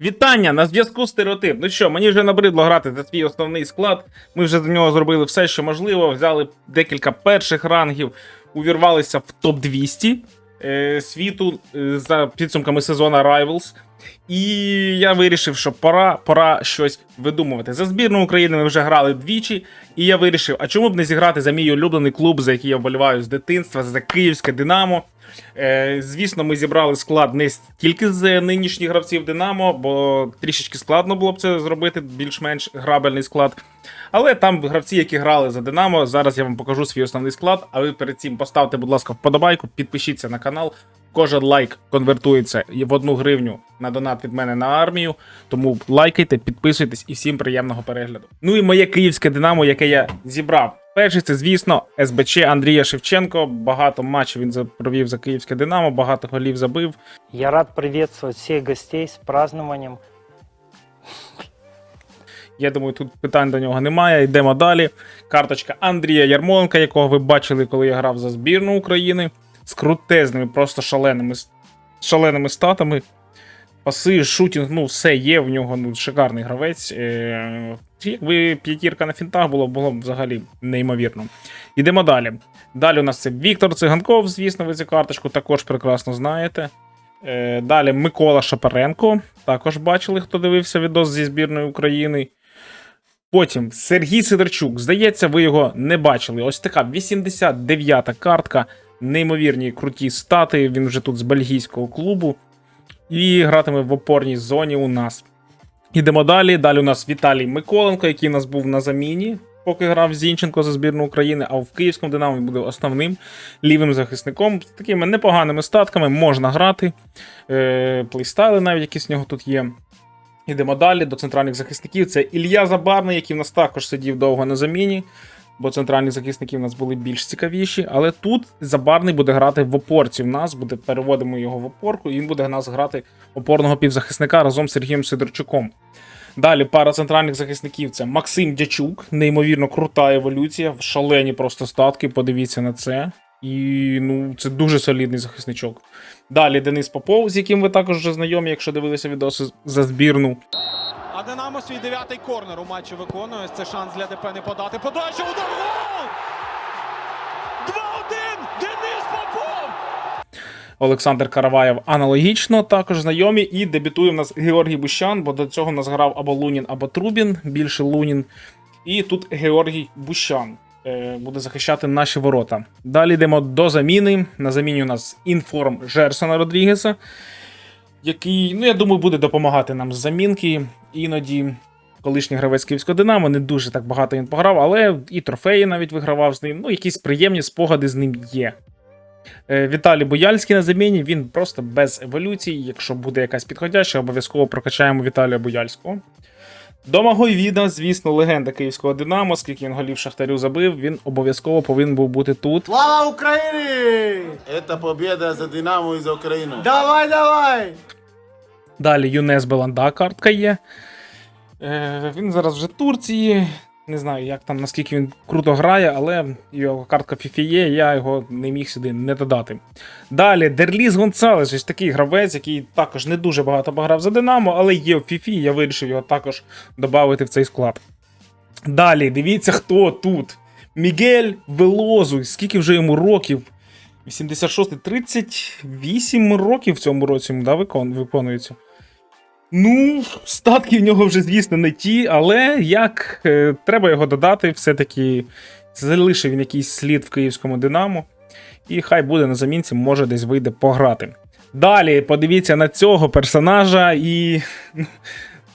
Вітання на зв'язку стереотип. Ну що, мені вже набридло грати за свій основний склад. Ми вже з нього зробили все, що можливо. Взяли декілька перших рангів, увірвалися в топ 200 е, світу е, за підсумками сезону Rivals. І я вирішив, що пора, пора щось видумувати. За збірну України ми вже грали двічі, і я вирішив, а чому б не зіграти за мій улюблений клуб, за який я вболіваю з дитинства, за Київське Динамо. Е, звісно, ми зібрали склад не тільки з нинішніх гравців Динамо, бо трішечки складно було б це зробити, більш-менш грабельний склад. Але там гравці, які грали за Динамо. Зараз я вам покажу свій основний склад. А ви перед цим поставте, будь ласка, вподобайку, підпишіться на канал. Кожен лайк конвертується в одну гривню на донат від мене на армію. Тому лайкайте, підписуйтесь і всім приємного перегляду. Ну і моє київське Динамо, яке я зібрав. Перший це, звісно, СБЧ Андрія Шевченко. Багато матчів він провів за київське Динамо, багато голів забив. Я рад приветствовать всех гостей с празднованием. Я думаю, тут питань до нього немає. Йдемо далі. Карточка Андрія Ярмоленка, якого ви бачили, коли я грав за збірну України. З крутезними, просто шаленими, шаленими статами. Паси, шутінг, ну, все є в нього. Ну, шикарний гравець. Е, якби п'ятірка на фінтах було, було б взагалі неймовірно. Йдемо далі. Далі у нас це Віктор Циганков, звісно, ви цю карточку також прекрасно знаєте. Е, далі Микола Шапаренко. Також бачили, хто дивився відос зі збірної України. Потім Сергій Сидорчук. Здається, ви його не бачили. Ось така 89-та картка. Неймовірні круті стати. Він вже тут з бельгійського клубу. І гратиме в опорній зоні у нас. Ідемо далі. Далі у нас Віталій Миколенко, який у нас був на заміні, поки грав Зінченко за збірну України, а в Київському Динамо він буде основним лівим захисником. З такими непоганими статками можна грати. Е, плейстайли навіть якісь в нього тут є. Ідемо далі до центральних захисників. Це Ілля Забарний, який в нас також сидів довго на заміні, бо центральні захисники в нас були більш цікавіші. Але тут Забарний буде грати в опорці. В нас буде переводимо його в опорку, і він буде в нас грати опорного півзахисника разом з Сергієм Сидорчуком. Далі пара центральних захисників це Максим Дячук, неймовірно крута еволюція, шалені просто статки. Подивіться на це. І ну, це дуже солідний захисничок. Далі Денис Попов, з яким ви також вже знайомі, якщо дивилися відоси за збірну. А Динамо свій дев'ятий корнер у матчі виконує. Це шанс для ДП не подати. Подача удар гол! 2-1! Денис Попов! Олександр Караваєв аналогічно також знайомі. І дебютує в нас Георгій Бущан, бо до цього нас грав або Лунін, або Трубін, більше Лунін. І тут Георгій Бущан буде захищати наші ворота. Далі йдемо до заміни. На заміні у нас інформ Жерсона Родрігеса, який, ну я думаю, буде допомагати нам з замінки. Іноді колишній гравець Київського Динамо, не дуже так багато він пограв, але і трофеї навіть вигравав з ним. Ну, якісь приємні спогади з ним є. Е, Віталій Бояльський на заміні, він просто без еволюції. Якщо буде якась підходяща, обов'язково прокачаємо Віталія Бояльського. Домагой Віда, звісно, легенда київського Динамо, скільки він голів Шахтарю забив, він обов'язково повинен був бути тут. Слава Україні! Це победа за Динамо і за Україну. Давай, давай! Далі Юнес Беланда картка є. Е, він зараз вже в Турції. Не знаю, як там, наскільки він круто грає, але його картка FIFA є, я його не міг сюди не додати. Далі Дерліс Гонсалес, ось такий гравець, який також не дуже багато пограв за Динамо, але є в FIFA, я вирішив його також додати в цей склад. Далі, дивіться, хто тут. Мігель Велозу, скільки вже йому років? 86, 38 років в цьому році да, виконується. Ну, статки в нього вже, звісно, не ті, але як е, треба його додати, все-таки залишив він якийсь слід в київському Динамо. І хай буде на замінці, може десь вийде пограти. Далі подивіться на цього персонажа, і.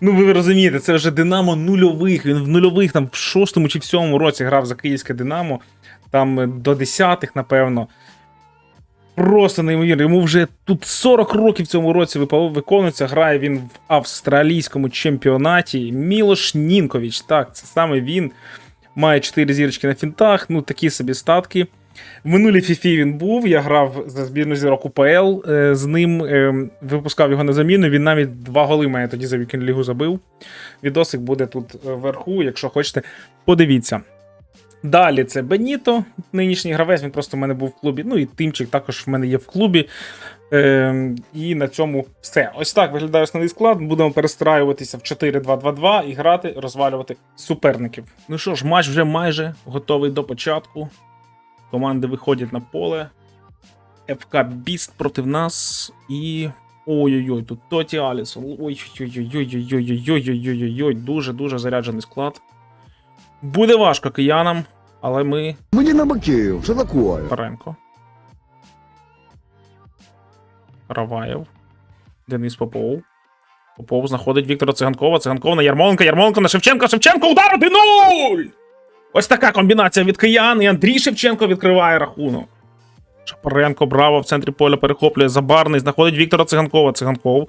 Ну, ви розумієте, це вже Динамо нульових. Він в нульових, там в шостому чи в сьомому році грав за київське Динамо, там до десятих, напевно. Просто неймовірно. Йому вже тут 40 років в цьому році виконується. Грає він в австралійському чемпіонаті. Мілош Нінкович. Так, це саме він. Має 4 зірочки на фінтах. Ну, такі собі статки. В минулій фіфі він був. Я грав за збірну зірок УПЛ е, з ним, е, випускав його на заміну. Він навіть два голи має тоді за вікенд лігу забив. Відосик буде тут е, вверху, якщо хочете, подивіться. Далі це Беніто, нинішній гравець, він просто в мене був в клубі. Ну і тимчик також в мене є в клубі. Е, І на цьому все. Ось так виглядає основний склад. Будемо перестраюватися в 4-2-2-2 і грати, розвалювати суперників. Ну що ж, матч вже майже готовий до початку. Команди виходять на поле. ФК Біст проти нас і. Ой-ой-ой, тут Тоті Алісон. Ой-ой-ой-ой-ой-ой-ой-ой-ой-ой-ой-ой. Дуже-дуже заряджений склад. Буде важко киянам, але ми. Мені на Макеїв, що такое. Паренко. Раваєв. Денис Попов. Попов знаходить Віктора Циганкова. Циганков на Ярмоленка, Ярмоленко на Шевченко. Шевченко удар 1-0! Ось така комбінація від киян. І Андрій Шевченко відкриває рахунок. Шапаренко, браво, в центрі поля перехоплює забарний. Знаходить Віктора Циганкова. Циганков.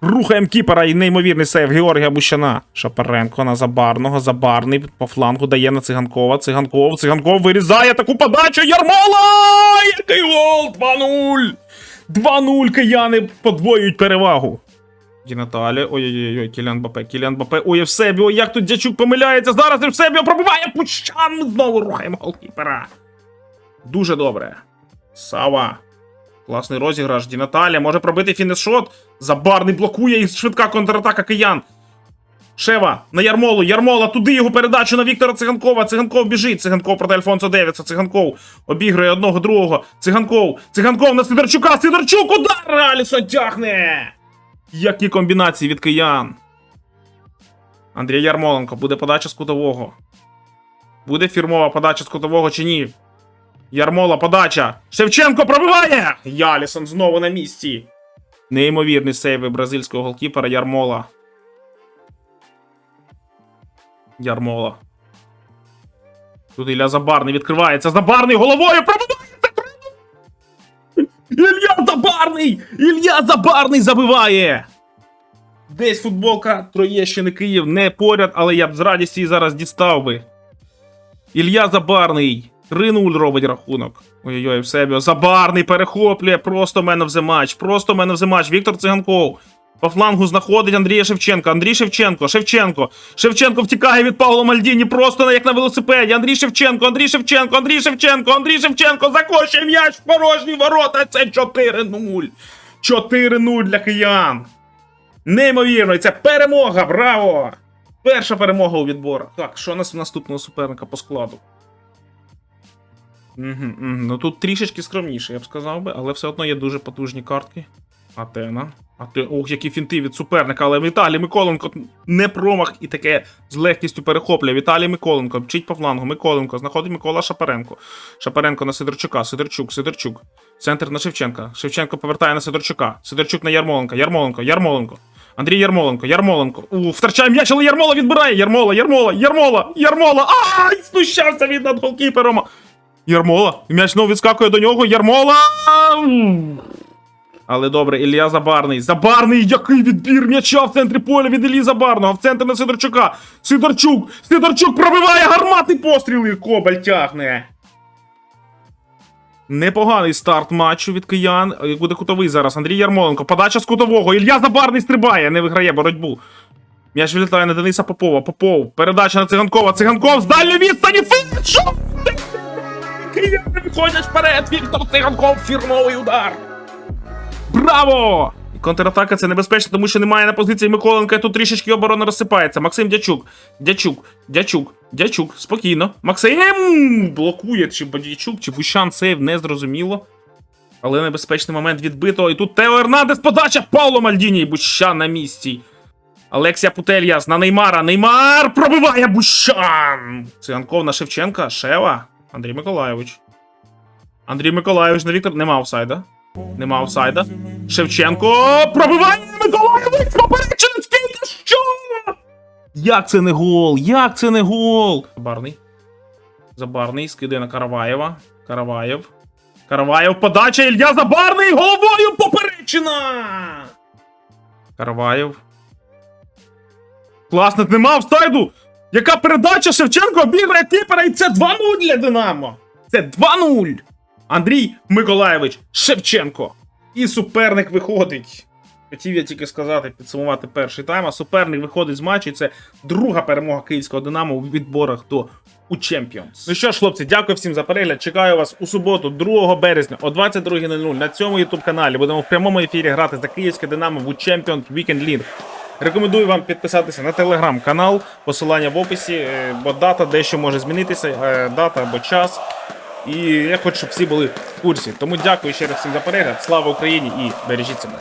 Рухаємо кіпера і неймовірний сейв Георгія Бущана. Шапаренко на забарного. Забарний по флангу дає на циганкова. Циганков, циганков вирізає таку подачу. Ярмола! Який гол! 2-0! 2-0! Кияни подвоюють перевагу. Ді Наталі. Ой-ой-ой, Кілян Бапе, Кілян Бапе. Ой, Евсебіо, ой, як тут дячук помиляється. Зараз Евсебіо пробиває пущан. Знову рухаємо голкіпера. Дуже добре. Сава. Класний розіграш. Ді Наталя може пробити фінішот. Забарний блокує і швидка контратака киян. Шева на Ярмолу. Ярмола туди його передачу на Віктора Циганкова. Циганков біжить. Циганков проти Альфонсо Девіса. Циганков обігрує одного другого. Циганков. Циганков на Сидорчука. Сидорчук удар! Алісон тягне. Які комбінації від киян. Андрій Ярмоленко. Буде подача з кутового. Буде фірмова подача з кутового чи ні? Ярмола подача. Шевченко пробиває! Ялісон знову на місці. Неймовірний сейви бразильського голкіпера Ярмола. Ярмола. Тут Ілля Забарний відкривається. Забарний головою пробивається! Ілля Забарний! Ілля Забарний забиває! Десь футболка Троєщини Київ не поряд, але я б з радістю її зараз дістав би. Ілля Забарний. 3-0 робить рахунок. Ой-ой-ой, Евсебіо. Забарний перехоплює. Просто мене в матч. Просто мене в матч. Віктор Циганков. По флангу знаходить Андрія Шевченка. Андрій Шевченко, Шевченко. Шевченко втікає від Павла Мальдіні. Просто як на велосипеді. Андрій Шевченко, Андрій Шевченко, Андрій Шевченко, Андрій Шевченко. Закочує м'яч в порожні ворота. Це 4-0. 4-0 для киян. Неймовірно, і це перемога. Браво! Перша перемога у відборах. Так, що у нас в наступного суперника по складу? Угу, угу. Ну тут трішечки скромніше, я б сказав би, але все одно є дуже потужні картки. Атена. Ате... Ох, які фінти від суперника, але Віталій Миколенко не промах і таке з легкістю перехоплює. Віталій Миколенко вчить по флангу. Миколенко знаходить Микола Шапаренко. Шапаренко на Сидорчука. Сидорчук, Сидорчук. Центр на Шевченка. Шевченко повертає на Сидорчука. Сидорчук на Ярмоленка. Ярмоленко, Ярмоленко. Андрій Ярмоленко, Ярмоленко. У, втрачає м'яч, але Ярмола відбирає. Ярмола, Ярмола, Ярмола, Ярмола. Ай, знущався він над голкіпером. Ярмола. М'яч знову відскакує до нього. Ярмола. Але добре, Ілля Забарний. Забарний, який відбір м'яча в центрі поля від Іллі Забарного. В центр на Сидорчука. Сидорчук. Сидорчук пробиває гарматний постріл і Кобаль тягне. Непоганий старт матчу від киян. Е, Буде кутовий зараз. Андрій Ярмоленко. Подача з кутового. Ілля Забарний стрибає, не виграє боротьбу. М'яч вилітає на Дениса Попова. Попов. Передача на Циганкова. Циганков з дальньої відстані. Фінішу! Кияни виходять вперед. Віктор Циганков. Фірмовий удар. Браво! Контратака це небезпечно, тому що немає на позиції Миколенка, тут трішечки оборона розсипається. Максим Дячук. Дячук, Дячук, Дячук. Спокійно. Максим блокує чи Дячук, чи Бущан сейв, не зрозуміло. Але небезпечний момент відбито. І тут Тео Ернандес подача Пауло Мальдіні Бущан на місці. Алексія Путельяс на Неймара. Неймар пробиває Бущан. Циганков на Шевченка. Шева. Андрій Миколайович. Андрій Миколайович на Віктор. Нема офсайда. Нема офсайда. Шевченко пробиває Миколаєвич поперечина скільки що? Як це не гол? Як це не гол? Забарний. Забарний скидає на Караваєва. Караваєв. Караваєв подача Ілья Забарний головою поперечина! Караваєв. Класно, нема офсайду! Яка передача Шевченко обіграє кіпера, і це 2-0 для Динамо! Це 2-0! Андрій Миколаєвич Шевченко. І суперник виходить. Хотів я тільки сказати, підсумувати перший тайм, а суперник виходить з матчу. і Це друга перемога київського Динамо у відборах до у Champions. Ну що ж, хлопці, дякую всім за перегляд. Чекаю вас у суботу, 2 березня о 22.00 на цьому youtube каналі. Будемо в прямому ефірі грати за київське Динамо в Champions Weekend League. Рекомендую вам підписатися на телеграм-канал, посилання в описі, е, бо дата дещо може змінитися, е, дата або час. І я хочу, щоб всі були в курсі. Тому дякую ще раз всім за перегляд. Слава Україні і бережіть себе.